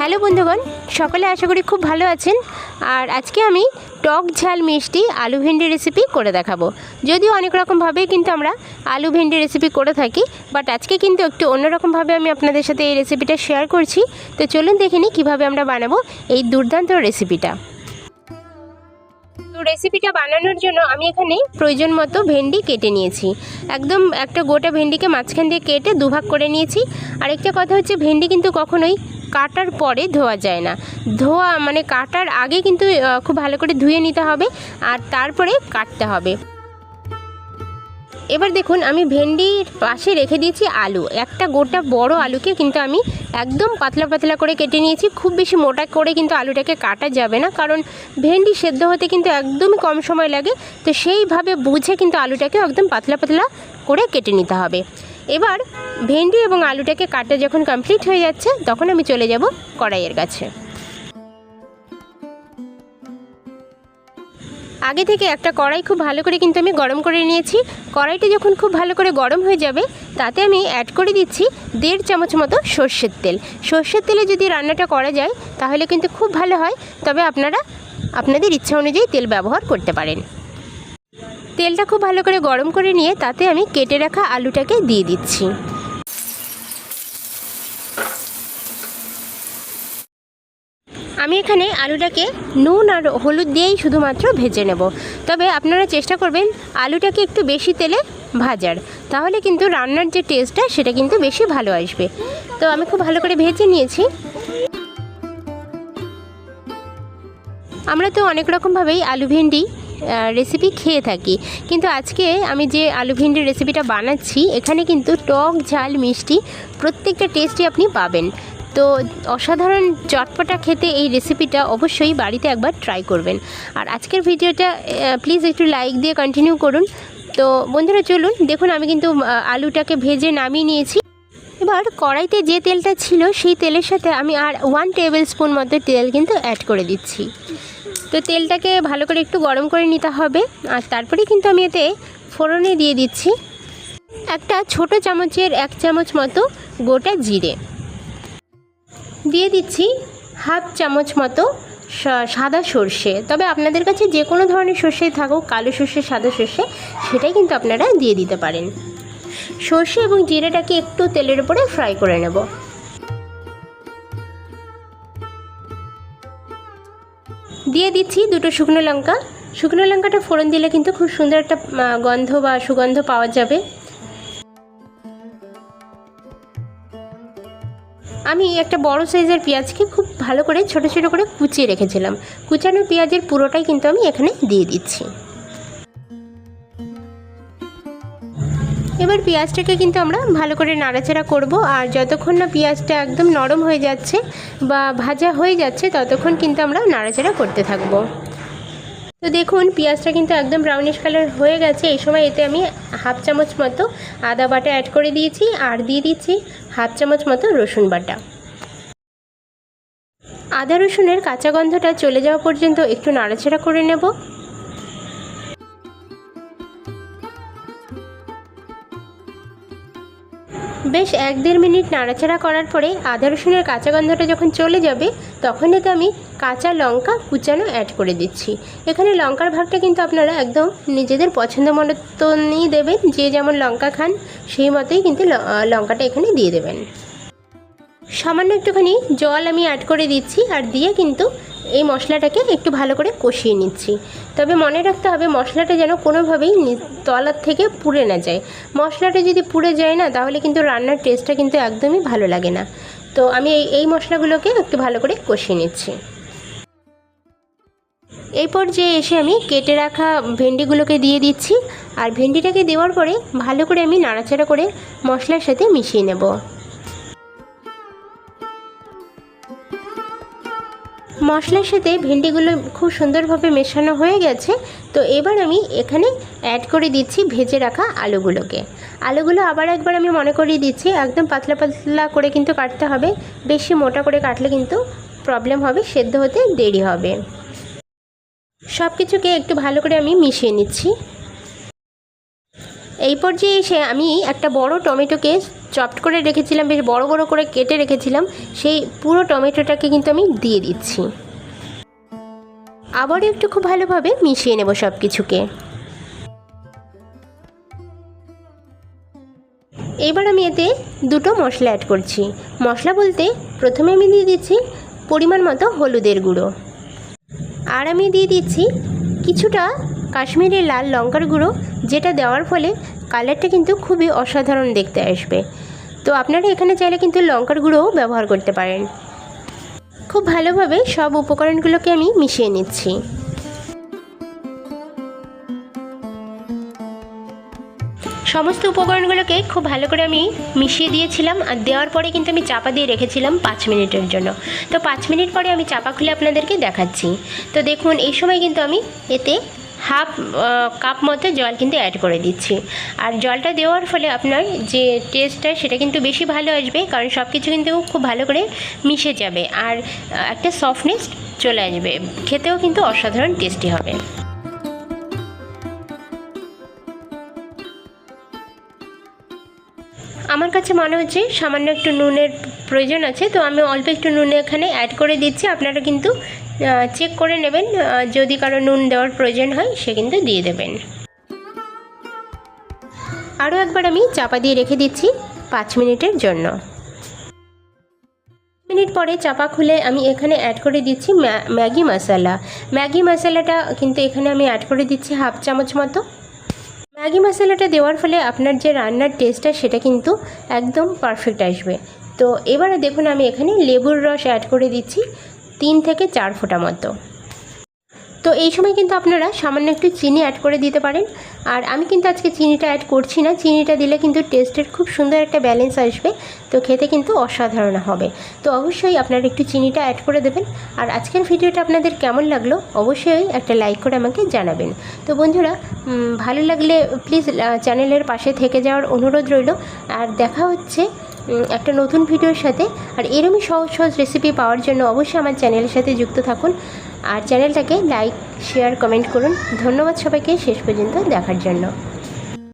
Hello বন্ধুগণ, সকলে আশা করি খুব ভালো আছেন। আর আজকে আমি টক ঝাল মিষ্টি আলু ভেন্ডি রেসিপি করে দেখাবো। যদিও অনেক রকমভাবেই কিন্তু আমরা আলু ভেন্ডি রেসিপি করে থাকি বাট আজকে কিন্তু একটু অন্যরকমভাবে আমি আপনাদের সাথে এই রেসিপিটা শেয়ার করছি। তো চলুন দেখে নিই কীভাবে আমরা বানাবো এই দুর্দান্ত রেসিপিটা তো রেসিপিটা বানানোর জন্য আমি এখানে প্রয়োজন মতো ভেন্ডি কেটে নিয়েছি। একদম একটা গোটা ভেন্ডিকে মাঝখান দিয়ে কেটে দুভাগ করে নিয়েছি। আর একটা কথা হচ্ছে, ভেন্ডি কিন্তু কখনোই কাটার পরে ধোয়া যায় না। ধোয়া মানে কাটার আগে কিন্তু খুব ভালো করে ধুয়ে নিতে হবে আর তারপরে কাটতে হবে। এবার দেখুন, আমি ভেন্ডির পাশে রেখে দিয়েছি আলু। একটা গোটা বড় আলুকে কিন্তু আমি একদম পাতলা পাতলা করে কেটে নিয়েছি। খুব বেশি মোটা করে কিন্তু আলুটাকে কাটা যাবে না, কারণ ভেন্ডি সেদ্ধ হতে কিন্তু একদমই কম সময় লাগে। তো সেইভাবে বুঝে কিন্তু আলুটাকে একদম পাতলা পাতলা করে কেটে নিতে হবে। এবার ভেন্ডি এবং আলুটাকে কাটা যখন কমপ্লিট হয়ে যাচ্ছে, তখন আমি চলে যাব কড়াইয়ের কাছে। আগে থেকে একটা কড়াই খুব ভালো করে কিন্তু আমি গরম করে নিয়েছি। কড়াইটা যখন খুব ভালো করে গরম হয়ে যাবে, তাতে আমি অ্যাড করে দিচ্ছি দেড় চামচ মতো সর্ষের তেল। সর্ষের তেলে যদি রান্নাটা করা যায়, তাহলে কিন্তু খুব ভালো হয়। তবে আপনারা, আপনাদের ইচ্ছা অনুযায়ী তেল ব্যবহার করতে পারেন। তেলটা খুব ভালো করে গরম করে নিয়ে তাতে আমি কেটে রাখা আলুটাকে দিয়ে দিচ্ছি। আমি এখানে আলুটাকে নুন আর হলুদ দিয়েই শুধুমাত্র ভেজে নেব। তবে আপনারা চেষ্টা করবেন আলুটাকে একটু বেশি তেলে ভাজার। তাহলে কিন্তু রান্নার যে টেস্টটা, সেটা কিন্তু বেশি ভালো আসবে। তো আমি খুব ভালো করে ভেজে নিয়েছি। আমরা তো অনেক রকমভাবেই আলু ভেন্ডি রেসিপি খেয়ে থাকি। কিন্তু আজকে আমি যে আলু ভিন্ডির রেসিপিটা বানাচ্ছি, এখানে কিন্তু টক, ঝাল, মিষ্টি প্রত্যেকটা টেস্টই আপনি পাবেন। তো অসাধারণ চটপটা খেতে এই রেসিপিটা অবশ্যই বাড়িতে একবার ট্রাই করবেন। আর আজকের ভিডিওটা প্লিজ একটু লাইক দিয়ে কন্টিনিউ করুন। তো বন্ধুরা, চলুন, দেখুন আমি কিন্তু আলুটাকে ভেজে নামিয়ে নিয়েছি। এবার কড়াইতে যে তেলটা ছিল, সেই তেলের সাথে আমি আর ওয়ান টেবিল স্পুন মতো তেল কিন্তু অ্যাড করে দিচ্ছি। তো তেলটাকে ভালো করে একটু গরম করে নিতে হবে। আর তারপরে কিন্তু আমি এতে ফোড়নে দিয়ে দিচ্ছি একটা ছোট চামচের এক চামচ মতো গোটা জিরে। দিয়ে দিচ্ছি হাফ চামচ মতো সাদা সর্ষে। তবে আপনাদের কাছে যে কোনো ধরনের সর্ষে থাকুক, কালো সর্ষে, সাদা সর্ষে, সেটাই কিন্তু আপনারা দিয়ে দিতে পারেন। সর্ষে এবং জিরেটাকে একটু তেলের উপরে ফ্রাই করে নেব। দিয়ে দিচ্ছি দুটো শুকনো লঙ্কা। শুকনো লঙ্কাটা ফোড়ন দিলে কিন্তু খুব সুন্দর একটা গন্ধ বা সুগন্ধ পাওয়া যাবে। আমি একটা বড় সাইজের পেঁয়াজকে খুব ভালো করে ছোট ছোট করে কুচিয়ে রেখেছিলাম। কুচানো পেঁয়াজের পুরোটাই কিন্তু আমি এখানে দিয়ে দিচ্ছি। এবার পেঁয়াজটাকে কিন্তু আমরা ভালো করে নাড়াচাড়া করব। আর যতক্ষণ না পেঁয়াজটা একদম নরম হয়ে যাচ্ছে বা ভাজা হয়ে যাচ্ছে, ততক্ষণ কিন্তু আমরা নাড়াচাড়া করতে থাকব। তো দেখুন, পেঁয়াজটা কিন্তু একদম ব্রাউনিশ কালার হয়ে গেছে। এই সময় এতে আমি হাফ চামচ মতো আদা বাটা অ্যাড করে দিয়েছি আর দিয়ে দিচ্ছি হাফ চামচ মতো রসুন বাটা। আদা রসুনের কাঁচা গন্ধটা চলে যাওয়া পর্যন্ত একটু নাড়াচাড়া করে নেব। বেশ এক দেড় মিনিট নাড়াচাড়া করার পরে আদা রসুনের কাঁচা গন্ধটা যখন চলে যাবে, তখন এতে আমি কাঁচা লঙ্কা কুচানো অ্যাড করে দিচ্ছি। এখানে লঙ্কার ভাগটা কিন্তু আপনারা একদম নিজেদের পছন্দ মতনই দেবেন। যে যেমন লঙ্কা খান, সেই মতোই কিন্তু লঙ্কাটা এখানে দিয়ে দেবেন। সামান্য একটুখানি জল আমি অ্যাড করে দিচ্ছি আর দিয়ে কিন্তু এই মশলাটাকে একটু ভালো করে কষিয়ে নিচ্ছি। তবে মনে রাখতে হবে মশলাটা যেন কোনোভাবেই তলার থেকে পুড়ে না যায়। মশলাটা যদি পুড়ে যায় না, তাহলে কিন্তু রান্নার টেস্টটা কিন্তু একদমই ভালো লাগে না। তো আমি এই এই মশলাগুলোকে একটু ভালো করে কষিয়ে নিচ্ছি। এই পর্যায়ে এসে আমি কেটে রাখা ভেন্ডিগুলোকে দিয়ে দিচ্ছি। আর ভেন্ডিটাকে দেওয়ার পরে ভালো করে আমি নাড়াচাড়া করে মশলার সাথে মিশিয়ে নেব। মশলার সাথে ভেন্ডিগুলো খুব সুন্দরভাবে মেশানো হয়ে গেছে। তো এবার আমি এখানে অ্যাড করে দিচ্ছি ভেজে রাখা আলুগুলোকে। আলুগুলো আবার একবার আমি মনে করিয়ে দিচ্ছি, একদম পাতলা পাতলা করে কিন্তু কাটতে হবে। বেশি মোটা করে কাটলে কিন্তু প্রবলেম হবে, সেদ্ধ হতে দেরি হবে। সব কিছুকে একটু ভালো করে আমি মিশিয়ে নিচ্ছি। এই পর্যায়ে এসে আমি একটা বড় টমেটোকে চপড করে রেখেছিলাম, বেশ বড় বড় করে কেটে রেখেছিলাম, সেই পুরো টমেটোটাকে কিন্তু আমি দিয়ে দিচ্ছি। আবারও একটু খুব ভালোভাবে মিশিয়ে নেব সব কিছুকে এবার আমি এতে দুটো মশলা অ্যাড করছি। মশলা বলতে প্রথমে আমি দিয়ে দিচ্ছি পরিমাণ মতো হলুদের গুঁড়ো। আর আমি দিয়ে দিচ্ছি কিছুটা কাশ্মীরি লাল লঙ্কার গুঁড়ো, যেটা দেওয়ার ফলে কালারটা কিন্তু খুবই অসাধারণ দেখতে আসবে। তো আপনারা এখানে চাইলে কিন্তু লঙ্কার গুঁড়োও ব্যবহার করতে পারেন। খুব ভালোভাবে সব উপকরণগুলোকে আমি মিশিয়ে নিচ্ছি। সমস্ত উপকরণগুলোকে খুব ভালো করে আমি মিশিয়ে দিয়েছিলাম আর দেওয়ার পরে কিন্তু আমি চাপা দিয়ে রেখেছিলাম পাঁচ মিনিটের জন্য। তো পাঁচ মিনিট পরে আমি চাপা খুলে আপনাদেরকে দেখাচ্ছি। তো দেখুন, এই সময় কিন্তু আমি এতে হাফ কাপ মতো জল কিন্তু অ্যাড করে দিচ্ছি। আর জলটা দেওয়ার ফলে আপনার যে টেস্টটা সেটা কিন্তু বেশি ভালো আসবে, কারণ সব কিছু কিন্তু খুব ভালো করে মিশে যাবে আর একটা সফটনেস চলে আসবে। খেতেও কিন্তু অসাধারণ টেস্টি হবে। আমার কাছে মনে হচ্ছে সামান্য একটু নুনের প্রয়োজন আছে, তো আমি অল্প একটু নুন এখানে অ্যাড করে দিচ্ছি, আপনারা কিন্তু চেক করে নেবেন। যদি কারও নুন দেওয়ার প্রয়োজন হয়, সে কিন্তু দিয়ে দেবেন। আরও একবার আমি চাপা দিয়ে রেখে দিচ্ছি পাঁচ মিনিটের জন্য। মিনিট পরে চাপা খুলে আমি এখানে অ্যাড করে দিচ্ছি ম্যাগি মশলা। ম্যাগি মশলাটা কিন্তু এখানে আমি অ্যাড করে দিচ্ছি হাফ চামচ মতো। ম্যাগি মশলাটা দেওয়ার ফলে আপনার যে রান্নার টেস্টটা সেটা কিন্তু একদম পারফেক্ট আসবে। তো এবারে দেখুন আমি এখানে লেবুর রস অ্যাড করে দিচ্ছি। তিন থেকে চার ফোঁটা মতো। তো এই সময় কিন্তু আপনারা সামান্য একটু চিনি অ্যাড করে দিতে পারেন। আর আমি কিন্তু আজকে চিনিটা অ্যাড করছি না। চিনিটা দিলে কিন্তু টেস্টের খুব সুন্দর একটা ব্যালেন্স আসবে। তো খেতে কিন্তু অসাধারণ হবে। তো অবশ্যই আপনারা একটু চিনিটা অ্যাড করে দেবেন। আর আজকের ভিডিওটা আপনাদের কেমন লাগল অবশ্যই একটা লাইক করে আমাকে জানাবেন। তো বন্ধুরা ভালো লাগলে প্লিজ চ্যানেলের পাশে থেকে যাওয়ার অনুরোধ রইল। আর দেখা হচ্ছে একটা নতুন ভিডিওর সাথে। আর এরমই সহজ সহজ রেসিপি পাওয়ার জন্য অবশ্যই আমার চ্যানেলের সাথে যুক্ত থাকুন। আর চ্যানেলটাকে লাইক শেয়ার কমেন্ট করুন। ধন্যবাদ সবাইকে শেষ পর্যন্ত দেখার জন্য।